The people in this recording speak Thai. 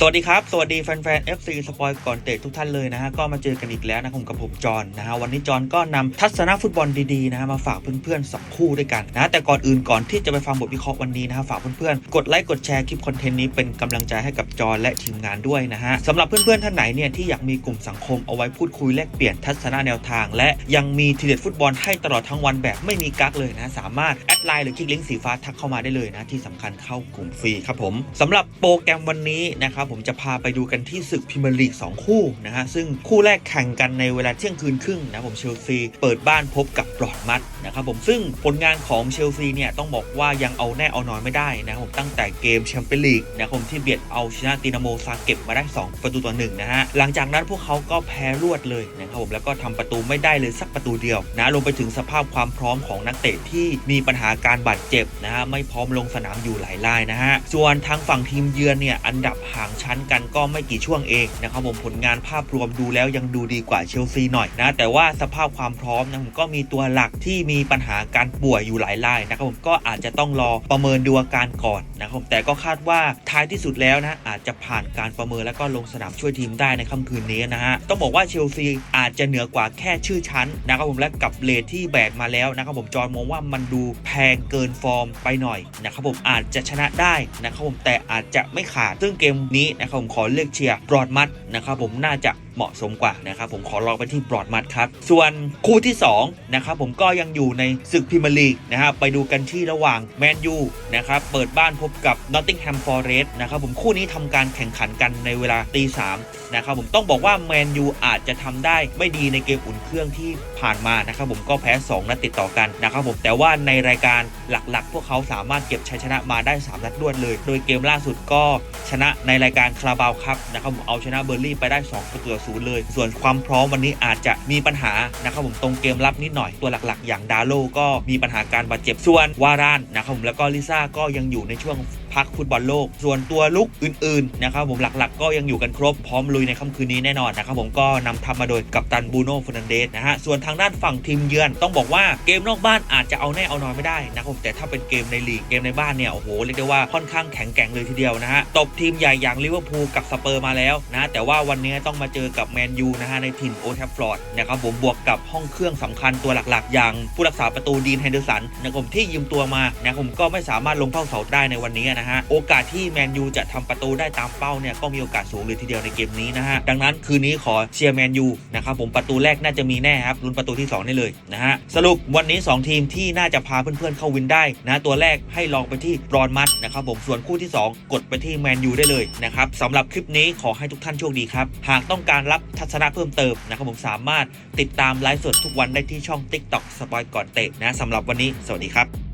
สวัสดีครับ สวัสดีแฟนๆ FC สปอยก่อนเตะทุกท่านเลยนะฮะ ก็มาเจอกันอีกแล้วนะผมกับผมจอนนะฮะ วันนี้จอนก็นำทัศนะฟุตบอลดีๆนะฮะมาฝากเพื่อนๆสองคู่ด้วยกันนะ แต่ก่อนอื่นก่อนที่จะไปฟังบทวิเคราะห์วันนี้นะฮะ ฝากเพื่อนๆ กดไลค์กดแชร์คลิปคอนเทนต์นี้เป็นกำลังใจให้กับจอนและทีมงานด้วยนะฮะสำหรับเพื่อนๆท่านไหนเนี่ยที่อยากมีกลุ่มสังคมเอาไว้พูดคุยแลกเปลี่ยนทัศนะแนวทาง และยังมีทีเด็ดฟุตบอลให้ตลอดทั้งวันแบบไม่มีกั๊กเลยนะสามารถแอดไลน์หรือคลิกลิงก์สีฟ้าทักเข้ามาได้เลยนะที่สำคัญเข้ากลุ่มฟรีครับผมสำหรับโปรแกรมวันนี้นะครับผมจะพาไปดูกันที่ศึกพรีเมียร์ลีก2คู่นะฮะซึ่งคู่แรกแข่งกันในเวลาเที่ยงคืนครึ่งนะผมเชลซีเปิดบ้านพบกับบรอดมัดนะครับผมซึ่งผลงานของเชลซีเนี่ยต้องบอกว่ายังเอาแน่เอานอนไม่ได้นะครับผมตั้งแต่เกมแชมเปี้ยนลีกนะครับผมที่เบียดเอาชนะตินาโมซาเก็บมาได้ 2 ประตูต่อหนึ่งนะฮะหลังจากนั้นพวกเขาก็แพ้รวดเลยนะครับผมแล้วก็ทำประตูไม่ได้เลยสักประตูเดียวนะรวมไปถึงสภาพความพร้อมของนักเตะที่มีปัญหาการบาดเจ็บนะฮะไม่พร้อมลงสนามอยู่หลายรายนะฮะส่วนทางฝั่งทีมเยือนเนี่ยอันดับห่างชั้นกันก็ไม่กี่ช่วงเองนะครับผมผลงานภาพรวมดูแล้วยังดูดีกว่าเชลซีหน่อยนะแต่ว่าสภาพความพร้อมนะผมก็มีตัวหลักที่มีปัญหาการป่วยอยู่หลายรายนะครับผมก็อาจจะต้องรอประเมินดูอาการก่อนนะครับผมแต่ก็คาดว่าท้ายที่สุดแล้วนะอาจจะผ่านการประเมินแล้วก็ลงสนามช่วยทีมได้ในค่ำคืนนี้นะฮะต้องบอกว่าเชลซีอาจจะเหนือกว่าแค่ชื่อชั้นนะครับผมและกับเลทที่แบกมาแล้วนะครับผมจอนมองว่ามันดูแพงเกินฟอร์มไปหน่อยนะครับผมอาจจะชนะได้นะครับผมแต่อาจจะไม่ขาดซึ่งเกมนี้นะครับผมขอเลือกเชียร์บรอดมัดนะครับผมน่าจะเหมาะสมกว่านะครับผมขอลองไปที่บรอดมัดครับ ส่วนคู่ที่2นะครับผมก็ยังอยู่ในศึกพรีเมียร์ลีกนะครับไปดูกันที่ระหว่างแมนยูนะครับเปิดบ้านพบกับนอตติงแฮมฟอร์เรสต์นะครับผมคู่นี้ทำการแข่งขันกันในเวลาตีสามนะครับผมต้องบอกว่าแมนยูอาจจะทำได้ไม่ดีในเกมอุ่นเครื่องที่ผ่านมานะครับผมก็แพ้ 2 นัดติดต่อกันนะครับผมแต่ว่าในรายการหลักๆ พวกเขาสามารถเก็บชัยชนะมาได้ 3 นัดรวดเลย โดยเกมล่าสุดก็ชนะในรายการคาราบาวครับนะครับผมเอาชนะเบอร์ลี่ไปได้2ประตูต่อศูนย์เลย ส่วนความพร้อมวันนี้อาจจะมีปัญหานะครับผมตรงเกมรับนิดหน่อยตัวหลักๆ อย่างดาโลก็มีปัญหาการบาดเจ็บส่วนวารานนะครับผมแล้วก็ลิซ่าก็ยังอยู่ในช่วงพักฟุตบอลโลก ส่วนตัวลุกอื่นๆนะครับผมหลักๆ ก็ยังอยู่กันครบพร้อมลุยในค่ำคืนนี้แน่นอนนะครับผมก็นำทัพมาโดยกัปตันบูโน่ฟ e นันเดสนะฮะส่วนทางด้านฝั่งทีมเยือน ต้องบอกว่าเกมนอกบ้านอาจจะเอาแน่เอานอนไม่ได้นะครับแต่ถ้าเป็นเกมในลีกเกมในบ้านเนี่ยโอ้โหเรียกได้ว่าค่อนข้างแข็งแกร่งเลยทีเดียวนะฮะตบทีมใหญ่อย่างลิเวอร์พูลกับสเปอร์มาแล้วนะแต่ว่าวันนี้ต้องมาเจอกับแมนยูนะฮะในถิ่นโอแทฟฟลอร์ดนะครับผมบวกกับห้องเครื่องสำคัญตัวหลักๆ อย่างผู้รักษาประตูดีนแฮนเดอร์สันนะครับผมที่ยืมตัวมานะครับผมก็ไม่สามารถลงเป้าเสาได้ในวันนี้นะฮะโอกาสที่แมนยูจะทำประตูได้ตามเป้าเนี่ยก็มีโอกาสสูงเลยทีเดียวในเกมนี้นะฮะดังนั้นคืนนี้ขอเชียร์แมนยูนะครับผมประตูแรกน่าจะมีแน่ครับลุ้นประตูที่ 2 ได้เลยนะฮะสรุปวันนี้ 2 ทีมที่น่าจะพาเพื่อนๆเข้าวินได้นะตัวแรกให้ลองไปที่บรอนมัดนะครับผมส่วนคู่ที่ 2 กดไปที่แมนยูได้เลยนะครับสำหรับคลิปนี้ขอให้ทุกท่านโชคดีครับ หากต้องการรับทัศนะเพิ่มเติมนะครับผมสามารถติดตามไลฟ์สดทุกวันได้ที่ช่อง TikTok สปอยก่อนเตะนะสำหรับวันนี้สวัสดีครับ